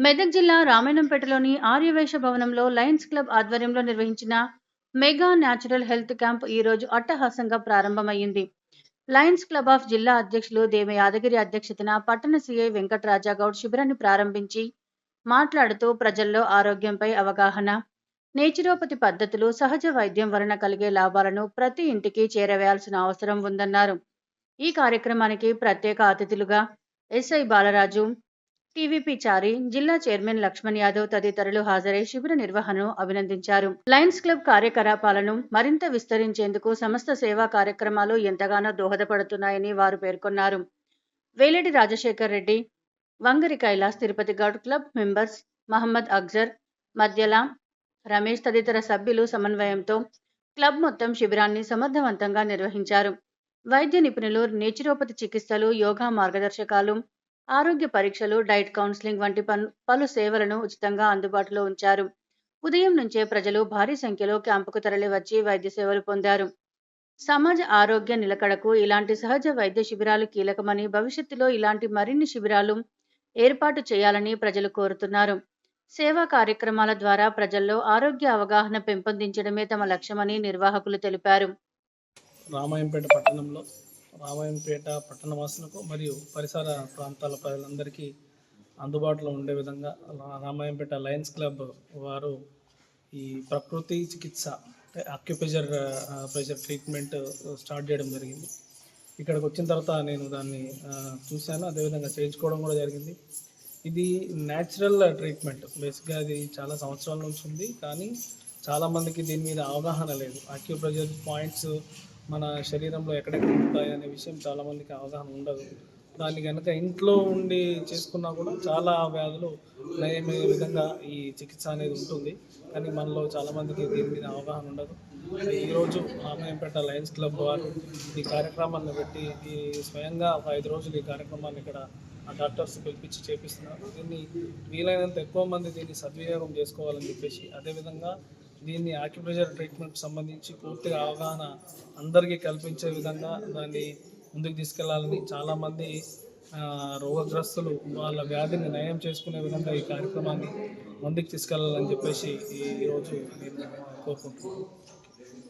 మెదక్ జిల్లా రామాయణంపేటలోని ఆర్యవైశ్య భవనంలో Lions club ఆధ్వర్యంలో నిర్వహించిన మెగా న్యాచురల్ హెల్త్ క్యాంప్ ఈ రోజు అట్టహాసంగా ప్రారంభమైంది లయన్స్ క్లబ్ ఆఫ్ జిల్లా అధ్యక్షులు దేవ యాదగిరి అధ్యక్షతన పట్టణ సిఐ వెంకటరాజాగౌడ్ శిబిరాన్ని ప్రారంభించి మాట్లాడుతూ ప్రజల్లో ఆరోగ్యంపై అవగాహన నేచురోపతి పద్ధతులు సహజ వైద్యం వలన కలిగే లాభాలను ప్రతి ఇంటికి చేరవేయాల్సిన అవసరం ఉందన్నారు. ఈ కార్యక్రమానికి ప్రత్యేక అతిథులుగా ఎస్ఐ బాలరాజు టీవీపీ చారి జిల్లా చైర్మన్ లక్ష్మణ్ యాదవ్ తదితరులు హాజరై శిబిర నిర్వహణను అభినందించారు. లయన్స్ క్లబ్ కార్యకలాపాలను మరింత విస్తరించేందుకు సమస్త సేవా కార్యక్రమాలు ఎంతగానో దోహదపడుతున్నాయని వారు పేర్కొన్నారు. వేలేటి రాజశేఖర్ రెడ్డి వంగరి కైలాస్ తిరుపతి గౌడ్ క్లబ్ మెంబర్స్ మహమ్మద్ అక్జర్ మధ్యల రమేష్ తదితర సభ్యులు సమన్వయంతో క్లబ్ మొత్తం శిబిరాన్ని సమర్థవంతంగా నిర్వహించారు. వైద్య నిపుణులు నేచురోపతి చికిత్సలు యోగా మార్గదర్శకాలు ఆరోగ్య పరీక్షలు డైట్ కౌన్సిలింగ్ వంటి పలు సేవలను ఉచితంగా అందుబాటులో ఉంచారు. ఉదయం నుంచే ప్రజలు భారీ సంఖ్యలో క్యాంపుకు తరలివచ్చి వైద్య సేవలు పొందారు. సమాజ ఆరోగ్య నిలకడకు ఇలాంటి సహజ వైద్య శిబిరాలు కీలకమని భవిష్యత్తులో ఇలాంటి మరిన్ని శిబిరాలు ఏర్పాటు చేయాలని ప్రజలు కోరుతున్నారు. సేవా కార్యక్రమాల ద్వారా ప్రజల్లో ఆరోగ్య అవగాహన పెంపొందించడమే తమ లక్ష్యమని నిర్వాహకులు తెలిపారు. రామాయంపేట పట్టణంలో రామాయంపేట పట్టణవాసులకు మరియు పరిసర ప్రాంతాల ప్రజలందరికీ అందుబాటులో ఉండే విధంగా రామాయణపేట రామాయంపేట లయన్స్ క్లబ్ వారు ఈ ప్రకృతి చికిత్స అంటే అక్యుప్రెషర్ ప్రెషర్ ట్రీట్మెంట్ స్టార్ట్ చేయడం జరిగింది. ఇక్కడికి వచ్చిన తర్వాత నేను దాన్ని చూశాను. అదేవిధంగా చేయించుకోవడం కూడా జరిగింది. ఇది న్యాచురల్ ట్రీట్మెంట్ బేసిక్గా అది చాలా సంవత్సరాల నుంచి ఉంది. కానీ చాలామందికి దీని మీద అవగాహన లేదు. అక్యుప్రెషర్ పాయింట్స్ మన శరీరంలో ఎక్కడెక్కడ ఉంటాయి అనే విషయం చాలామందికి అవగాహన ఉండదు. దాన్ని కనుక ఇంట్లో ఉండి చేసుకున్నా కూడా చాలా వ్యాధులు నయమయ్యే విధంగా ఈ చికిత్స అనేది ఉంటుంది. కానీ మనలో చాలామందికి దీని మీద అవగాహన ఉండదు. ఈరోజు రామాయంపేట లయన్స్ క్లబ్ వారు ఈ కార్యక్రమాన్ని పెట్టి ఈ స్వయంగా ఒక ఐదు రోజులు ఈ కార్యక్రమాన్ని ఇక్కడ ఆ డాక్టర్స్ పిలిపించి చేపిస్తున్నారు. దీన్ని వీలైనంత ఎక్కువ మంది దీన్ని సద్వినియోగం చేసుకోవాలని చెప్పేసి అదేవిధంగా దీన్ని ఆక్యుప్రెషర్ ట్రీట్మెంట్ సంబంధించి పూర్తిగా అవగాహన అందరికీ కల్పించే విధంగా దాన్ని ముందుకు తీసుకెళ్ళాలని చాలామంది రోగగ్రస్తులు వాళ్ళ వ్యాధిని నయం చేసుకునే విధంగా ఈ కార్యక్రమాన్ని ముందుకు తీసుకెళ్ళాలని చెప్పేసి ఈ- ఈరోజు నేను కోరుకుంటున్నాను.